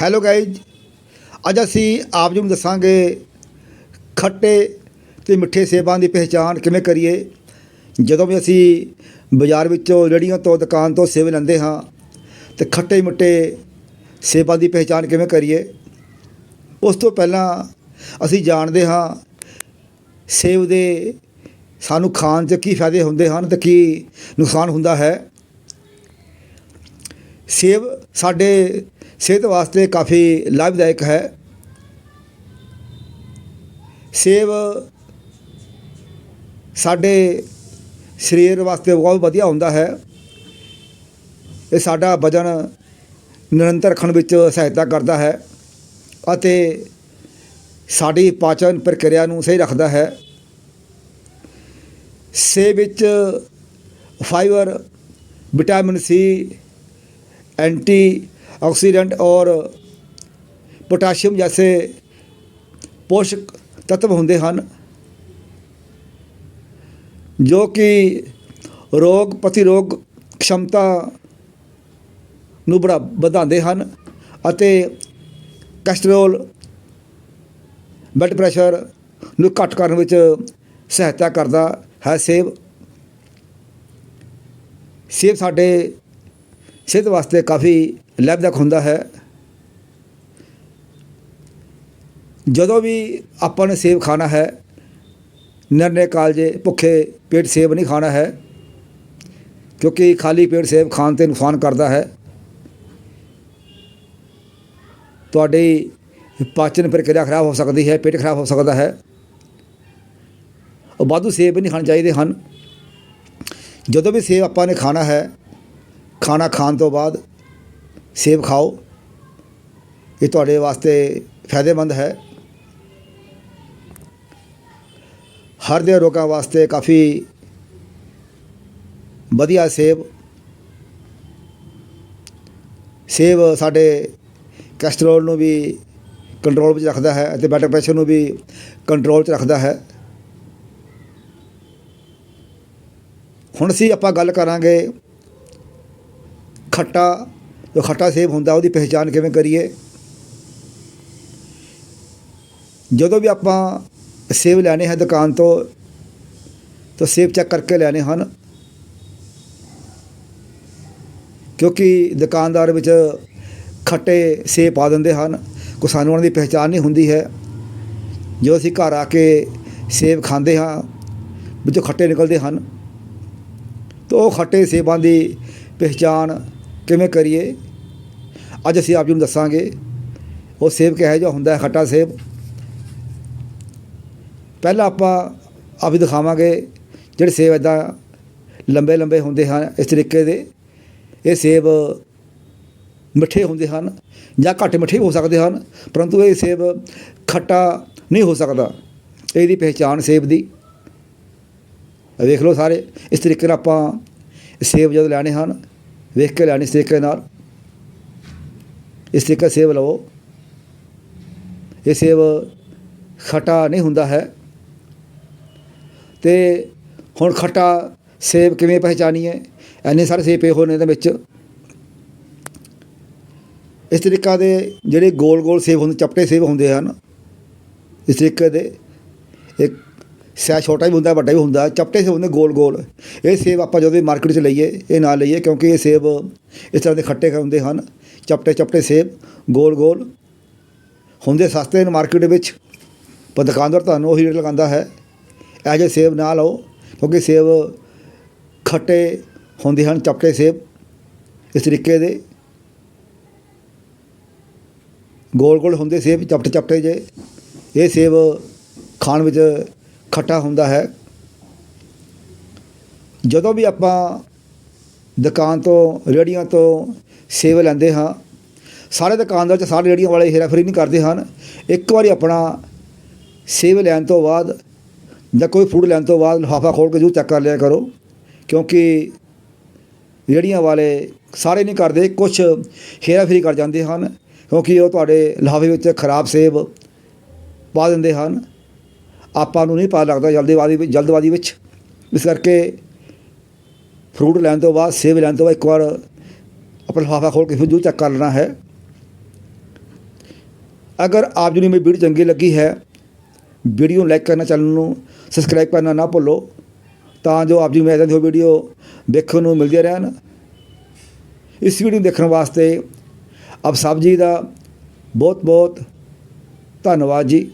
Hello guys ਅੱਜ ਅਸੀਂ ਆਪ ਜੀ ਨੂੰ ਦੱਸਾਂਗੇ ਖੱਟੇ ਤੇ ਮਿੱਠੇ ਸੇਬਾਂ ਦੀ ਪਹਿਚਾਣ ਕਿਵੇਂ ਕਰੀਏ। ਜਦੋਂ ਵੀ ਅਸੀਂ ਬਾਜ਼ਾਰ ਵਿੱਚੋਂ ਰੇਹੜੀਆਂ ਤੋਂ, ਦੁਕਾਨ ਤੋਂ ਸੇਬ ਲੈਂਦੇ ਹਾਂ, ਤੇ ਖੱਟੇ ਮਿੱਠੇ ਸੇਬਾਂ ਦੀ ਪਹਿਚਾਣ ਕਿਵੇਂ ਕਰੀਏ, ਉਸ ਤੋਂ ਪਹਿਲਾਂ ਅਸੀਂ ਜਾਣਦੇ ਹਾਂ ਸੇਬ ਦੇ ਸਾਨੂੰ ਖਾਣ 'ਚ ਕੀ ਫਾਇਦੇ ਹੁੰਦੇ ਹਨ ਤੇ ਕੀ ਨੁਕਸਾਨ ਹੁੰਦਾ ਹੈ। ਸੇਬ ਸਾਡੇ ਸਿਹਤ ਵਾਸਤੇ ਕਾਫੀ ਲਾਭਦਾਇਕ ਹੈ। ਸੇਬ ਸਾਡੇ ਸਰੀਰ ਵਾਸਤੇ ਬਹੁਤ ਵਧੀਆ ਹੁੰਦਾ ਹੈ। ਇਹ ਸਾਡਾ ਵਜਨ ਨਿਰੰਤਰ ਰੱਖਣ ਵਿੱਚ ਸਹਾਇਤਾ ਕਰਦਾ ਹੈ ਅਤੇ ਸਾਡੀ ਪਾਚਨ ਪ੍ਰਕਿਰਿਆ ਨੂੰ ਸਹੀ ਰੱਖਦਾ ਹੈ। ਸੇਬ ਵਿੱਚ fibre vitamin C anti oxidant और पोटाशियम जैसे पोषक तत्व ਹੁੰਦੇ ਹਨ ਜੋ ਕਿ ਰੋਗ ਪ੍ਰਤੀਰੋਗ ਖਮਤਾ ਨੂੰ ਬੜਾ ਵਧਾਉਂਦੇ ਹਨ ਅਤੇ ਕੋਲੇਸਟ੍ਰੋਲ ਬਲੱਡ ਪ੍ਰੈਸ਼ਰ ਨੂੰ ਘੱਟ ਕਰਨ ਵਿੱਚ ਸਹਾਇਤਾ ਕਰਦਾ ਹੈ ਸੇਬ ਸੇਬ ਸਾਡੇ ਸਿਹਤ ਵਾਸਤੇ ਕਾਫੀ ਲਾਭਦਾਇਕ ਹੁੰਦਾ ਹੈ। ਜਦੋਂ ਵੀ ਆਪਾਂ ਨੇ ਸੇਬ ਖਾਣਾ ਹੈ, ਨਰਨੇ ਕਾਲਜੇ ਭੁੱਖੇ ਪੇਟ ਸੇਬ ਨਹੀਂ ਖਾਣਾ ਹੈ, ਕਿਉਂਕਿ ਖਾਲੀ ਪੇਟ ਸੇਬ ਖਾਣ ਤੇ ਨੁਕਸਾਨ ਕਰਦਾ ਹੈ। ਤੁਹਾਡੀ ਪਾਚਨ ਪ੍ਰਕਿਰਿਆ ਖਰਾਬ ਹੋ ਸਕਦੀ ਹੈ, ਪੇਟ ਖਰਾਬ ਹੋ ਸਕਦਾ ਹੈ। ਉਹ ਵਾਧੂ ਸੇਬ ਨਹੀਂ ਖਾਣੇ ਚਾਹੀਦੇ ਹਨ। ਜਦੋਂ ਵੀ ਸੇਬ ਆਪਾਂ ਨੇ ਖਾਣਾ ਹੈ, ਖਾਣਾ ਖਾਣ ਤੋਂ ਬਾਅਦ ਸੇਬ ਖਾਓ। ਇਹ ਤੁਹਾਡੇ ਵਾਸਤੇ ਫਾਇਦੇਮੰਦ ਹੈ। ਹਰ ਦੇ ਰੋਗਾਂ ਵਾਸਤੇ ਕਾਫੀ ਵਧੀਆ ਸੇਬ। ਸੇਬ ਸਾਡੇ ਕੋਲੇਸਟ੍ਰੋਲ ਨੂੰ ਵੀ ਕੰਟਰੋਲ ਵਿੱਚ ਰੱਖਦਾ ਹੈ ਅਤੇ ਬਲੱਡ ਪ੍ਰੈਸ਼ਰ ਨੂੰ ਵੀ ਕੰਟਰੋਲ 'ਚ ਰੱਖਦਾ ਹੈ। ਹੁਣ ਅਸੀਂ ਆਪਾਂ ਗੱਲ ਕਰਾਂਗੇ ਖੱਟਾ ਜੋ ਖੱਟਾ ਸੇਬ ਹੁੰਦਾ, ਉਹਦੀ ਪਹਿਚਾਣ ਕਿਵੇਂ ਕਰੀਏ? ਜਦੋਂ ਵੀ ਆਪਾਂ ਸੇਬ ਲੈਣੇ ਹੈ ਦੁਕਾਨ ਤੋਂ, ਤਾਂ ਸੇਬ ਚੈੱਕ ਕਰਕੇ ਲੈਣੇ ਹਨ। ਕਿਉਂਕਿ ਦੁਕਾਨਦਾਰ ਵਿੱਚ ਖੱਟੇ ਸੇਬ ਪਾ ਦਿੰਦੇ ਹਨ ਕੋ ਸਾਨੂੰ ਉਹਨਾਂ ਦੀ ਪਹਿਚਾਣ ਨਹੀਂ ਹੁੰਦੀ ਹੈ। ਜੋ ਅਸੀਂ ਘਰ ਆ ਕੇ ਸੇਬ ਖਾਂਦੇ ਹਾਂ, ਵਿੱਚੋਂ ਖੱਟੇ ਨਿਕਲਦੇ ਹਨ, ਤਾਂ ਉਹ ਖੱਟੇ ਸੇਬਾਂ ਦੀ ਪਹਿਚਾਣ ਕਿਵੇਂ ਕਰੀਏ? ਅੱਜ ਅਸੀਂ ਆਪ ਜੀ ਨੂੰ ਦੱਸਾਂਗੇ, ਉਹ ਸੇਬ ਕਿਹੋ ਜਿਹਾ ਹੁੰਦਾ ਹੈ, ਖੱਟਾ ਸੇਬ ਪਹਿਲਾਂ ਆਪਾਂ ਆਪ ਹੀ ਦਿਖਾਵਾਂਗੇ ਜਿਹੜੇ ਸੇਬ ਇਦਾਂ ਲੰਬੇ ਲੰਬੇ ਹੁੰਦੇ ਹਨ, ਇਸ ਤਰੀਕੇ ਦੇ। ਇਹ ਸੇਬ ਮਿੱਠੇ ਹੁੰਦੇ ਹਨ ਜਾਂ ਘੱਟ ਮਿੱਠੇ ਹੋ ਸਕਦੇ ਹਨ, ਪਰੰਤੂ ਇਹ ਸੇਬ ਖੱਟਾ ਨਹੀਂ ਹੋ ਸਕਦਾ। ਇਹਦੀ ਪਹਿਚਾਣ ਸੇਬ ਦੀ। ਵੇਖ ਲਓ ਸਾਰੇ, ਇਸ ਤਰੀਕੇ ਨਾਲ ਆਪਾਂ ਸੇਬ ਜਦੋਂ ਲੈਣੇ ਹਨ ਵੇਖ ਕੇ ਲੈਣੀ ਇਸ ਤਰੀਕੇ ਨਾਲ। ਇਸ ਤਰੀਕੇ ਸੇਬ ਲਵੋ। ਇਹ ਸੇਬ ਖਟਾ ਨਹੀਂ ਹੁੰਦਾ ਹੈ। ਤੇ ਹੁਣ ਖਟਾ ਸੇਬ ਕਿਵੇਂ ਪਹਿਚਾਨੀਏ ਐਨੇ ਸਾਰੇ ਸੇਬ ਪਏ ਹੋਏ ਨੇ ਇਹਦੇ ਵਿੱਚ। ਇਸ ਤਰੀਕਾ ਦੇ ਜਿਹੜੇ ਗੋਲ ਗੋਲ ਸੇਬ ਹੁੰਦੇ, ਚਪਟੇ ਸੇਬ ਹੁੰਦੇ ਹਨ, ਇਸ ਤਰੀਕੇ ਦੇ ਇੱਕ ਸਿਆ ਛੋਟਾ ਵੀ ਹੁੰਦਾ, ਵੱਡਾ ਵੀ ਹੁੰਦਾ, ਚਪਟੇ ਸੇਬ ਹੁੰਦੇ ਗੋਲ ਗੋਲ। ਇਹ ਸੇਬ ਆਪਾਂ ਜਦੋਂ ਵੀ ਮਾਰਕੀਟ 'ਚ ਲਈਏ, ਇਹ ਨਾ ਲਈਏ ਕਿਉਂਕਿ ਇਹ ਸੇਬ ਇਸ ਤਰ੍ਹਾਂ ਦੇ ਖੱਟੇ ਹੁੰਦੇ ਹਨ। ਚਪਟੇ ਚਪਟੇ ਸੇਬ ਗੋਲ ਗੋਲ ਹੁੰਦੇ ਸਸਤੇ ਨੇ ਮਾਰਕੀਟ ਵਿੱਚ। ਪਰ ਦੁਕਾਨਦਾਰ ਤੁਹਾਨੂੰ ਉਹੀ ਰੇਟ ਲਗਾਉਂਦਾ ਹੈ। ਇਹ ਜਿਹੇ ਸੇਬ ਨਾ ਲਓ ਕਿਉਂਕਿ ਸੇਬ ਖੱਟੇ ਹੁੰਦੇ ਹਨ, ਚਪਟੇ ਸੇਬ ਇਸ ਤਰੀਕੇ ਦੇ। ਗੋਲ ਗੋਲ ਹੁੰਦੇ ਸੇਬ, ਚਪਟੇ ਚਪਟੇ ਜੇ। ਇਹ ਸੇਬ ਖਾਣ ਵਿੱਚ ਖੱਟਾ ਹੁੰਦਾ ਹੈ। ਜਦੋਂ ਵੀ ਆਪਾਂ ਦੁਕਾਨ ਤੋਂ ਰੇੜੀਆਂ ਤੋਂ ਸੇਵ ਲੈਂਦੇ ਹਾਂ, ਸਾਰੇ ਦੁਕਾਨਦਾਰ ਚ ਸਾਰੇ ਰੇੜੀਆਂ ਵਾਲੇ ਹੇਰਾਫੇਰੀ ਨਹੀਂ ਕਰਦੇ ਹਨ। ਇੱਕ ਵਾਰੀ ਆਪਣਾ ਸੇਬ ਲੈਣ ਤੋਂ ਬਾਅਦ ਜਾਂ ਕੋਈ ਫੂਡ ਲੈਣ ਤੋਂ ਬਾਅਦ ਲਿਫਾਫਾ ਖੋਲ ਕੇ ਜ਼ਰੂਰ ਚੈੱਕ ਕਰ ਲਿਆ ਕਰੋ, ਕਿਉਂਕਿ ਰੇੜੀਆਂ ਵਾਲੇ ਸਾਰੇ ਨਹੀਂ ਕਰਦੇ ਕੁਝ ਹੇਰਾਫੇਰੀ ਕਰ ਜਾਂਦੇ ਹਨ, ਕਿਉਂਕਿ ਉਹ ਤੁਹਾਡੇ ਲਿਫਾਫੇ ਵਿੱਚ ਖਰਾਬ ਸੇਬ ਪਾ ਦਿੰਦੇ ਹਨ। ਆਪਾਂ ਨੂੰ ਨਹੀਂ ਪਤਾ ਲੱਗਦਾ ਜਲਦਬਾਜ਼ੀ ਵਿੱਚ ਜਲਦਬਾਜ਼ੀ ਵਿੱਚ। ਇਸ ਕਰਕੇ ਫਰੂਟ ਲੈਣ ਤੋਂ ਬਾਅਦ, ਸੇਬ ਲੈਣ ਤੋਂ ਬਾਅਦ ਇੱਕ ਵਾਰ ਆਪਣਾ ਲਿਫਾਫਾ ਖੋਲ ਕੇ ਫਿਰ ਜ਼ਰੂਰ ਚੈੱਕ ਕਰ ਲੈਣਾ ਹੈ। ਅਗਰ ਆਪ ਜੀ ਨੂੰ ਮੇਰੀ ਵੀਡੀਓ ਚੰਗੀ ਲੱਗੀ ਹੈ ਵੀਡੀਓ ਨੂੰ ਲਾਈਕ ਕਰਨਾ ਚੈਨਲ ਨੂੰ ਸਬਸਕ੍ਰਾਈਬ ਕਰਨਾ ਨਾ ਭੁੱਲੋ, ਤਾਂ ਜੋ ਆਪ ਜੀ ਨੂੰ ਇੱਦਾਂ ਦੀ ਵੀਡੀਓ ਦੇਖਣ ਨੂੰ ਮਿਲਦੀਆਂ ਰਹਿਣ। ਇਸ ਵੀਡੀਓ ਨੂੰ ਦੇਖਣ ਵਾਸਤੇ ਆਪ ਸਭ ਜੀ ਦਾ ਬਹੁਤ ਬਹੁਤ ਧੰਨਵਾਦ ਜੀ।